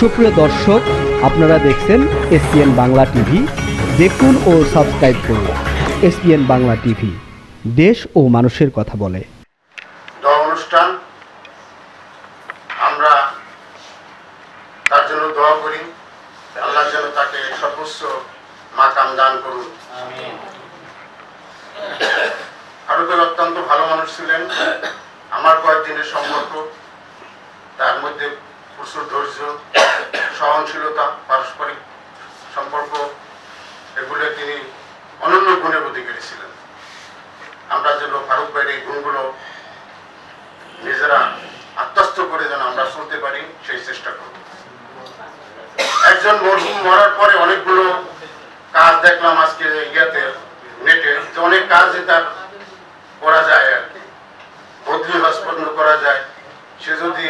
সুপ্রিয় দর্শক আপনারা দেখছেন এসপিএন বাংলা টিভি। দেখুন ও সাবস্ক্রাইব করুন এসপিএন বাংলা টিভি। দেশ ও মানুষের কথা বলে। অনুষ্ঠান আমরা তার জন্য দোয়া করি। আল্লাহ যেন তাকে সর্বোচ্চ মাকাম দান করুন। ফারুকের অত্যন্ত ভালো মানুষ ছিলেন। আমার কয়েকদিনের সম্পর্ক তার মধ্যে প্রচুর ধৈর্য। সহনশীলতা, পারস্পরিক সম্পর্ক, এগুলো তিনি অনন্য গুণের অধিকারী ছিলেন আমরা যেন ফারুক ভাইয়ের এই গুণগুলো নিজেরা আত্মস্থ করে যেন আমরা চলতে পারি, সেই চেষ্টা করব। একজন মরহুম মরার পরে অনেকগুলো কাজ দেখলাম আজকে ইয়াতে, নেটে। অনেক কাজই তার করা যায় আর কি বদলি হস্পন্ন করা যায় সে যদি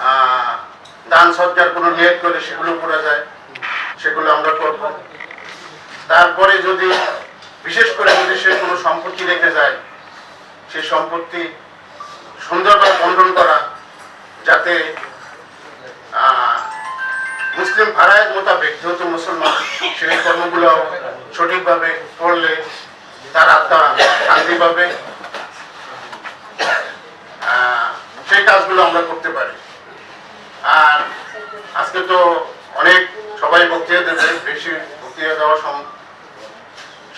আহ, দান সজ্জার কোনো নিয়ত করে সেগুলো করা যায়, সেগুলো আমরা করব। তারপরে যদি, বিশেষ করে যদি সে কোনো সম্পত্তি রেখে যায় সেই সম্পত্তি সুন্দরভাবে বন্টন করা, যাতে মুসলিম ভাড়ায় মোতাবেক যেহেতু মুসলমান, সেই কর্মগুলো সঠিকভাবে করলে তার আত্মা শান্তি পাবে। সেই কাজগুলো আমরা করতে পারি। আজকে তো অনেক সবাই বক্তৃতা দেবে, বেশি বক্তৃতা দেওয়া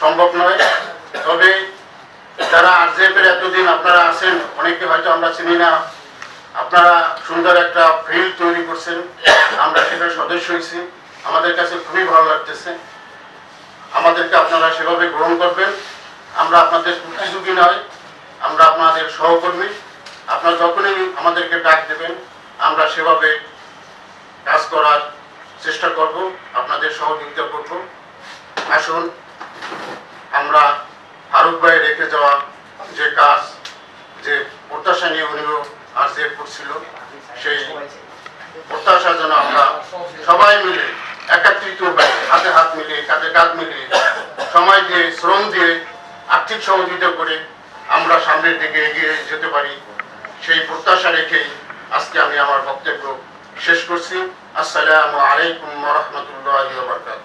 সম্ভব নয়। তবে যারা আরজেপের এতদিন আপনারা আছেন, অনেকে হয়তো আমরা চিনি না, আপনারা সুন্দর একটা ফিল্ড তৈরি করছেন, আমরা সেটার সদস্য হয়েছি, আমাদের কাছে খুবই ভালো লাগতেছে। আমাদেরকে আপনারা সেভাবে গ্রহণ করবেন। আমরা আপনাদের প্রতিযোগী নয়, আমরা আপনাদের সহকর্মী। আপনারা যখনই আমাদেরকে ডাক দেবেন, আমরা সেভাবে করার চেষ্টা করব, আপনাদের সহযোগিতা করব। আসুন, আমরা ফারুক ভাই রেখে যাওয়া যে কাজ, যে প্রত্যাশা নিয়ে উনিও আর যে করছিল, সেই প্রত্যাশা যেন আমরা সবাই মিলে, একাত্রিত হয়ে, হাতে হাত মিলিয়ে কাঁধে কাঁধ মিলিয়ে সময় দিয়ে, শ্রম দিয়ে, আর্থিক সহযোগিতা করে আমরা সামনের দিকে এগিয়ে যেতে পারি। সেই প্রত্যাশা রেখেই আজকে আমি আমার বক্তব্য শেষ করছি আসসালামু আলাইকুম রহমতুল্লাহ বরকাত